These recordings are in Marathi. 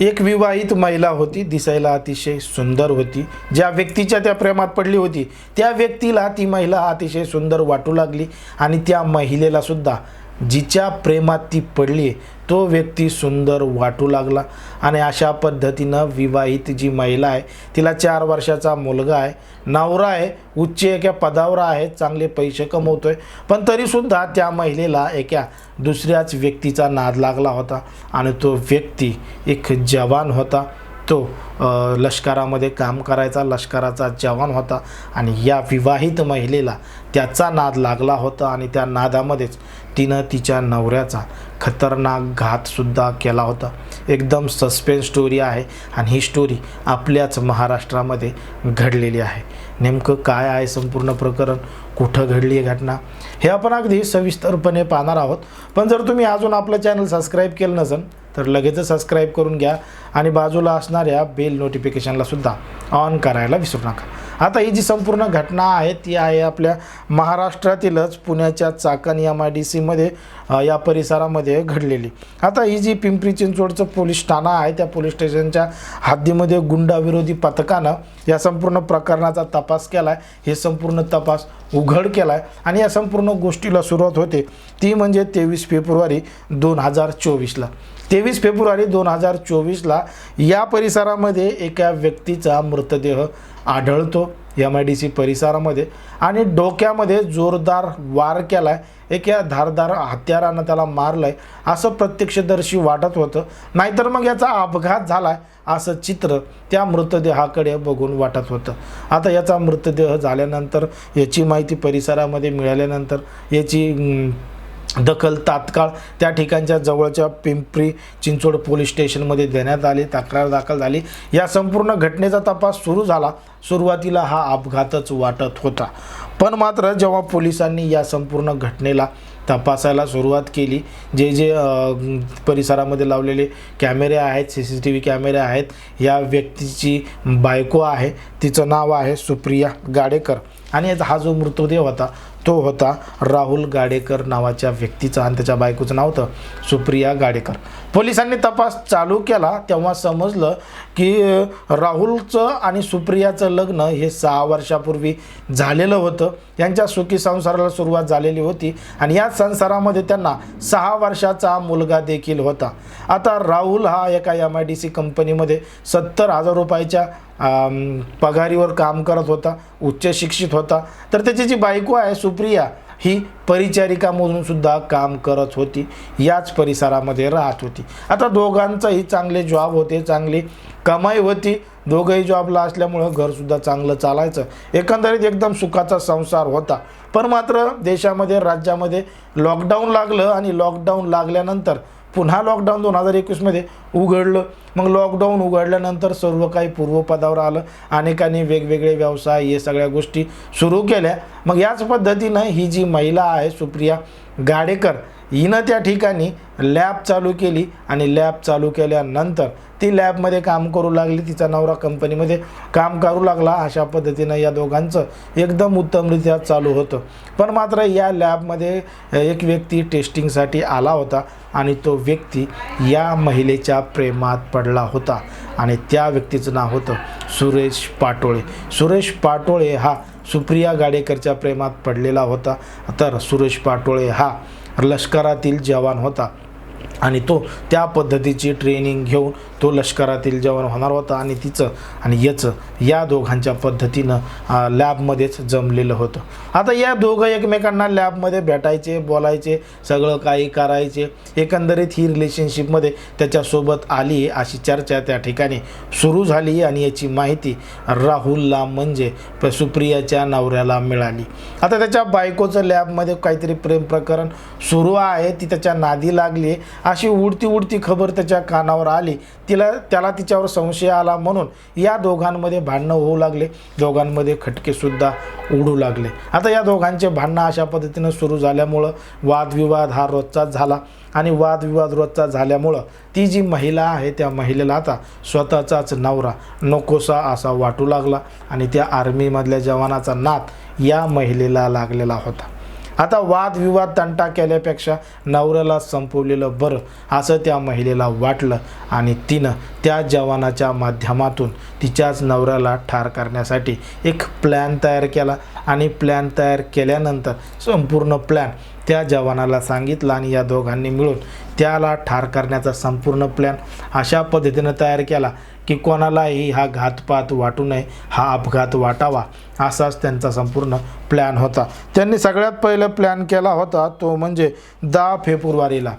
एक विवाहित महिला होती दिसायला अतिशय सुंदर होती. ज्या व्यक्तीच्या त्या प्रेमात पडली होती त्या व्यक्तीला ती महिला अतिशय सुंदर वाटू लागली आणि त्या महिलेला सुद्धा जिच्या प्रेमात ती पडली तो व्यक्ती सुंदर वाटू लागला. आणि अशा पद्धतीनं विवाहित जी महिला आहे तिला चार वर्षाचा मुलगा आहे. नवरा आहे उच्च एका पदावर आहे चांगले पैसे कमवतो आहे पण तरीसुद्धा त्या महिलेला एका दुसऱ्याच व्यक्तीचा नाद लागला होता. आणि तो व्यक्ती एक जवान होता. तो लष्करामध्ये काम करायचा लष्कराचा जवान होता आणि या विवाहित महिलेला त्याचा नाद लागला होता आणि त्या नादामध्येच तिनं तिच्या नवऱ्याचा खतरनाक घातसुद्धा केला होता. एकदम सस्पेन्स स्टोरी आहे आणि ही स्टोरी आपल्याच महाराष्ट्रामध्ये घडलेली आहे. नेमकं काय आहे संपूर्ण प्रकरण? कुठं घडली आहे घटना? हे आपण अगदी सविस्तरपणे पाहणार आहोत. पण जर तुम्ही अजून आपलं चॅनल सबस्क्राईब केलं नसेल तर लगेचच सबस्क्राईब करून घ्या आणि बाजूला असणाऱ्या बेल नोटिफिकेशनला सुद्धा ऑन करायला विसरू नका. आता ही जी संपूर्ण घटना आहे ती आहे आपल्या महाराष्ट्रातीलच. पुण्याच्या चाकण एम आय डी सीमध्ये या परिसरामध्ये घडलेली. आता ही जी पिंपरी चिंचवडचं पोलीस ठाणा आहे त्या पोलीस स्टेशनच्या हद्दीमध्ये गुंडाविरोधी पथकानं या संपूर्ण प्रकरणाचा तपास केला आहे हे संपूर्ण तपास उघड केला आहे आणि या संपूर्ण गोष्टीला सुरुवात होते ती म्हणजे तेवीस फेब्रुवारी दोन हजार चोवीसला. तेवीस फेब्रुवारी दोन हजार चोवीसला या परिसरामध्ये एका व्यक्तीचा मृतदेह आढळतो एम आय डी सी परिसरामध्ये. आणि डोक्यामध्ये जोरदार वार केला आहे एक या धारदार हत्यारानं त्याला मारलं आहे असं प्रत्यक्षदर्शी वाटत होतं. नाहीतर मग याचा अपघात झाला आहे असं चित्र त्या मृतदेहाकडे बघून वाटत होतं. आता याचा मृतदेह झाल्यानंतर याची माहिती परिसरामध्ये मिळाल्यानंतर याची दखल तात्काळ त्या ठिकाणच्या जवळच्या पिंपरी चिंचवड पोलीस स्टेशनमध्ये देण्यात आली तक्रार दाखल झाली. या संपूर्ण घटनेचा तपास सुरू झाला. सुरुवातीला हा अपघातच वाटत होता. पण मात्र जेव्हा पोलिसांनी या संपूर्ण घटनेला तपासायला सुरुवात केली जे जे परिसरामध्ये लावलेले कॅमेरे आहेत सी सी टी व्ही कॅमेरे आहेत या व्यक्तीची बायको आहे तिचं नाव आहे सुप्रिया गाडेकर. आणि याचा हा जो मृतदेह होता तो होता राहुल गाडेकर नावाच्या व्यक्तीचा आणि त्याच्या बायकोचं नाव होतं सुप्रिया गाडेकर. पोलिसांनी तपास चालू केला तेव्हा समजलं की राहुलचं आणि सुप्रियाचं लग्न हे सहा वर्षापूर्वी झालेलं होतं. यांच्या सुखी संसाराला सुरुवात झालेली होती आणि या संसारामध्ये त्यांना सहा वर्षाचा मुलगा देखील होता. आता राहुल हा एका एम आय डी सी कंपनीमध्ये सत्तर हजार रुपयाच्या पगारीवर काम करत होता उच्च शिक्षित होता. तर त्याची जी बायको आहे सुप्रिया ही परिचारिका म्हणून सुद्धा काम करत होती. याच परिसरामध्ये राहत होती. आता दोघांचंही चांगले जॉब होते चांगली कमाई होती. दोघंही जॉबला असल्यामुळं घरसुद्धा चांगलं चालायचं. एकंदरीत एकदम सुखाचा संसार होता. पण मात्र देशामध्ये राज्यामध्ये लॉकडाऊन लागलं आणि लॉकडाऊन लागल्यानंतर पुन्हा लॉकडाऊन दोन हजार एकवीसमध्ये उघडलं. मग लॉकडाऊन उघडल्यानंतर सर्व काही पूर्वपदावर आलं. अनेकांनी वेगवेगळे व्यवसाय हे सगळ्या गोष्टी सुरू केल्या. मग याच पद्धतीनं ही जी महिला आहे सुप्रिया गाडेकर हिनं त्या ठिकाणी लॅब चालू केली आणि लॅब चालू केल्यानंतर ती लॅबमध्ये काम करू लागली तिचा नवरा कंपनीमध्ये काम करू लागला अशा पद्धतीनं या दोघांचं एकदम उत्तमरित्या चालू होतं. पण मात्र या लॅबमध्ये एक व्यक्ती टेस्टिंगसाठी आला होता आणि तो व्यक्ती या महिलेच्या प्रेमात पडला होता. आणि त्या व्यक्तीचं नाव होतं सुरेश पाटोळे. सुरेश पाटोळे हा सुप्रिया गाडेकरच्या प्रेमात पडलेला होता. तर सुरेश पाटोळे हा लष्करातील जवान होता. आणि तो त्या पद्धतीची ट्रेनिंग घेऊन तो लष्करातील जवान होणार होता आणि तिचं आणि याचं या दोघांच्या पद्धतीनं लॅबमध्येच जमलेलं होतं. आता या दोघं एकमेकांना लॅबमध्ये भेटायचे बोलायचे सगळं काही करायचे. एकंदरीत ही रिलेशनशिपमध्ये त्याच्यासोबत आली अशी चर्चा त्या ठिकाणी सुरू झाली आणि याची माहिती राहुलला म्हणजे प- सुप्रियाच्या नवऱ्याला मिळाली. आता त्याच्या बायकोचं लॅबमध्ये काहीतरी प्रेम प्रकरण सुरू आहे ती त्याच्या नादी लागली अशी उडती उडती खबर त्याच्या कानावर आली. तिला त्याला तिच्यावर संशय आला म्हणून या दोघांमध्ये भांडणं होऊ लागले. दोघांमध्ये खटकेसुद्धा उडू लागले. आता या दोघांचे भांडणं अशा पद्धतीनं सुरू झाल्यामुळं वादविवाद हा रोजचाच झाला. आणि वादविवाद रोजचा झाल्यामुळं ती जी महिला आहे त्या महिलेला आता स्वतःचाच नवरा नकोसा असा वाटू लागला. आणि त्या आर्मीमधल्या जवानाचा नात या महिलेला लागलेला होता. आता वादविवाद तंटा केल्यापेक्षा नवऱ्याला संपवलेलं बरं असं त्या महिलेला वाटलं आणि तिनं त्या जवानाच्या माध्यमातून तिच्याच नवऱ्याला ठार करण्यासाठी एक प्लॅन तयार केला. आणि प्लॅन तयार केल्यानंतर संपूर्ण प्लॅन त्या जवानाला सांगितलं आणि या दोघांनी मिळून त्याला ठार करण्याचा संपूर्ण प्लॅन अशा पद्धतीनं तयार केला की कोणालाही हा घातपात वाटू नये हा अपघात वाटावा असाच त्यांचा संपूर्ण प्लॅन होता. त्यांनी सगळ्यात पहिलं प्लॅन केला होता तो म्हणजे दहा फेब्रुवारीला.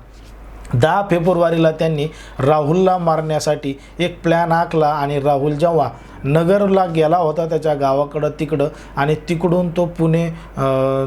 दहा फेब्रुवारीला त्यांनी राहुलला मारण्यासाठी एक प्लॅन आखला आणि राहुल जेव्हा नगरला गेला होता त्याच्या गावाकडं तिकडं आणि तिकडून तो पुणे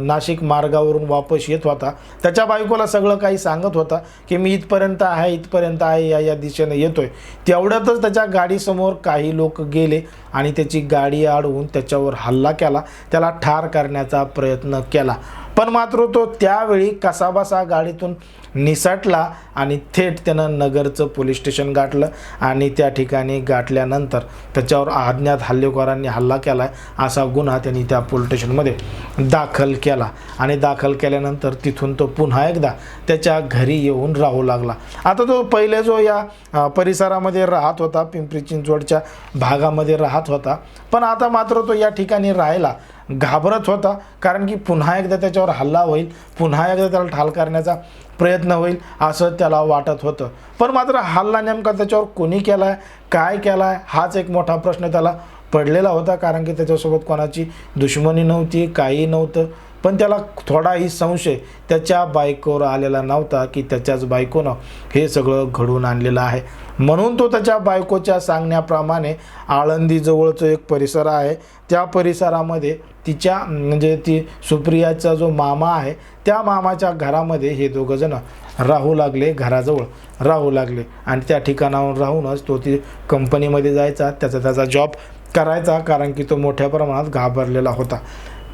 नाशिक मार्गावरून वापस येत होता. त्याच्या बायकोला सगळं काही सांगत होता की मी इथपर्यंत आहे इथपर्यंत आहे या या दिशेनं येतो आहे तेवढ्यातच त्याच्या गाडीसमोर काही लोक गेले आणि त्याची गाडी अडवून त्याच्यावर हल्ला केला. त्याला ठार करण्याचा प्रयत्न केला. पण मात्र तो त्यावेळी कसाबसा गाडीतून निसटला आणि थेट त्यानं नगरचं पोलीस स्टेशन गाठलं आणि त्या ठिकाणी गाठल्यानंतर त्याच्यावर अज्ञात हल्लेखोरांनी हल्ला केला असा गुन्हा त्यांनी त्या पोलीस स्टेशनमध्ये दाखल केला. आणि दाखल केल्यानंतर तिथून तो पुन्हा एकदा त्याच्या घरी येऊन राहू लागला. आता तो पहिले जो या परिसरामध्ये राहत होता पिंपरी चिंचवडच्या भागामध्ये राहत होता पण आता मात्र तो या ठिकाणी राहायला घाबरत होता. कारण की पुन्हा एकदा त्याच्यावर हल्ला होईल. पुन्हा एकदा त्याला ठाल करण्याचा प्रयत्न होईल असं त्याला वाटत होतं. पण मात्र हल्ला नेमका त्याच्यावर कोणी केला आहे काय केला आहे हाच एक मोठा प्रश्न त्याला पडलेला होता. कारण की त्याच्यासोबत कोणाची दुश्मनी नव्हती काही नव्हतं. पण त्याला थोडाही संशय त्याच्या बायकोवर आलेला नव्हता की त्याच्याच बायकोनं हे सगळं घडवून आणलेलं आहे. म्हणून तो त्याच्या बायकोच्या सांगण्याप्रमाणे आळंदीजवळचं एक परिसर आहे. त्या परिसरामध्ये तिच्या म्हणजे ती सुप्रियाचा जो मामा आहे त्या मामाच्या घरामध्ये हे दोघंजणं राहू लागले घराजवळ राहू लागले. आणि त्या ठिकाणावर राहूनच तो ती कंपनीमध्ये जायचा त्याचा त्याचा जॉब करायचा कारण की तो मोठ्या प्रमाणात घाबरलेला होता.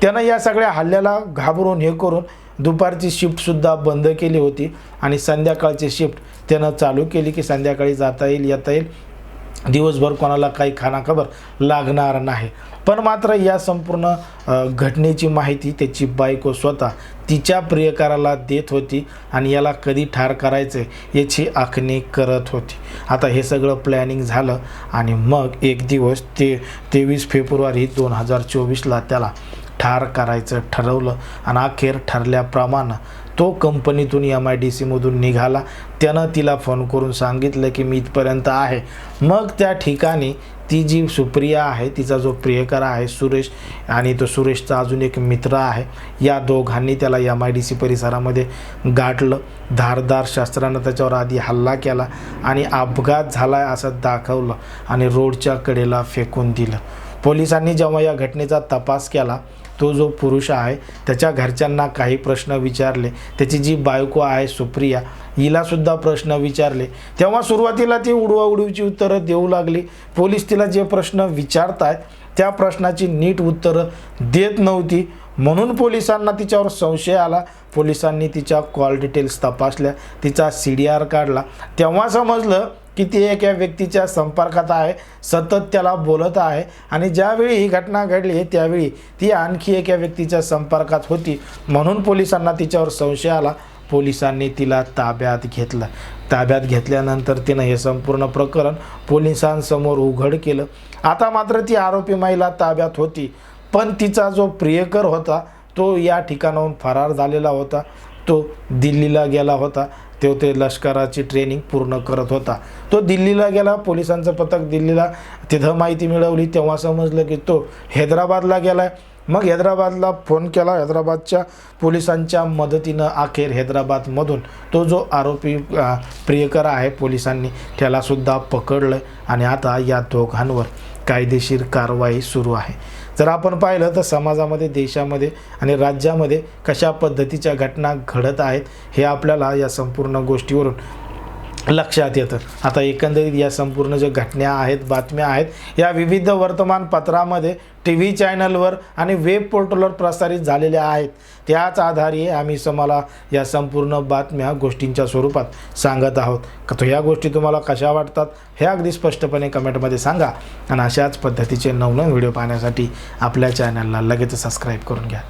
त्यानं या सगळ्या हल्ल्याला घाबरून हे करून दुपारची शिफ्टसुद्धा बंद केली होती. आणि संध्याकाळची शिफ्ट त्यानं चालू केली की संध्याकाळी जाता येईल येता येईल. दिवसभर कोणाला काही खानाखबर लागणार नाही. पण मात्र या संपूर्ण घटनेची माहिती त्याची बायको स्वतः तिच्या प्रियकाराला देत होती आणि याला कधी ठार करायचं याची आखणी करत होती. आता हे सगळं प्लॅनिंग झालं आणि मग एक दिवस ते तेवीस फेब्रुवारी दोन हजार चोवीसला त्याला ठार करायचं ठरवलं. आणि अखेर ठरल्याप्रमाणे तो कंपनीतून एम आय डी सीमधून निघाला. त्यानं तिला फोन करून सांगितलं की मी इथपर्यंत आहे. मग त्या ठिकाणी ती जी सुप्रिया आहे तिचा जो प्रियकर आहे सुरेश आणि तो सुरेशचा अजून एक मित्र आहे या दोघांनी त्याला एम आय डी सी परिसरामध्ये गाठलं. धारदार शस्त्रानं त्याच्यावर आधी हल्ला केला आणि अपघात झाला आहे असं दाखवलं आणि रोडच्या कडेला फेकून दिलं. पोलिसांनी जेव्हा या घटनेचा तपास केला तो जो पुरुष आहे त्याच्या घरच्यांना काही प्रश्न विचारले. त्याची जी बायको आहे सुप्रिया हिलासुद्धा प्रश्न विचारले. तेव्हा सुरुवातीला ती उडवाउडवीची उत्तरं देऊ लागली. पोलीस तिला जे प्रश्न विचारतायत त्या प्रश्नाची नीट उत्तरं देत नव्हती. म्हणून पोलिसांना तिच्यावर संशय आला. पोलिसांनी तिच्या कॉल डिटेल्स तपासल्या तिचा सी डी आर काढला. तेव्हा समजलं की ती एका व्यक्तीच्या संपर्कात आहे सतत त्याला बोलत आहे आणि ज्यावेळी ही घटना घडली त्यावेळी ती आणखी एका व्यक्तीच्या संपर्कात होती. म्हणून पोलिसांना तिच्यावर संशय आला. पोलिसांनी तिला ताब्यात घेतलं. ताब्यात घेतल्यानंतर तिनं हे संपूर्ण प्रकरण पोलिसांसमोर उघड केलं. आता मात्र ती आरोपी महिला ताब्यात होती. पण तिचा जो प्रियकर होता तो या ठिकाणाहून फरार झालेला होता. तो दिल्लीला गेला होता. तो ते लष्कराची ट्रेनिंग पूर्ण करत होता. तो दिल्लीला गेला पोलिसांचं पथक दिल्लीला तिथं माहिती मिळवली तेव्हा समजलं की तो हैदराबादला गेला मग हैदराबादला फोन केला हैदराबादच्या पोलिसांच्या मदतीनं अखेर हैदराबादमधून तो जो आरोपी प्रियकर आहे पोलिसांनी त्यालासुद्धा पकडलं आणि आता या दोघांवर कायदेशीर कारवाई सुरू आहे. जर आपण पाहिलं तर समाजामध्ये देशामध्ये आणि राज्यामध्ये कशा पद्धतीच्या घटना घडत आहेत हे आपल्याला या संपूर्ण गोष्टीवरून लक्षात येतं. आता एकंदरीत या संपूर्ण ज्या घटना आहेत बातम्या आहेत या विविध वर्तमानपत्रामध्ये टी व्ही चॅनलवर आणि वेब पोर्टलवर प्रसारित झालेल्या आहेत. त्याच आधारे आम्ही तुम्हाला या संपूर्ण बातम्या गोष्टींच्या स्वरूपात सांगत आहोत. का तो या गोष्टी तुम्हाला कशा वाटतात हे अगदी स्पष्टपणे कमेंटमध्ये सांगा. आणि अशाच पद्धतीचे नवनवीन व्हिडिओ पाहण्यासाठी आपल्या चॅनलला लगेच सबस्क्राईब करून घ्या.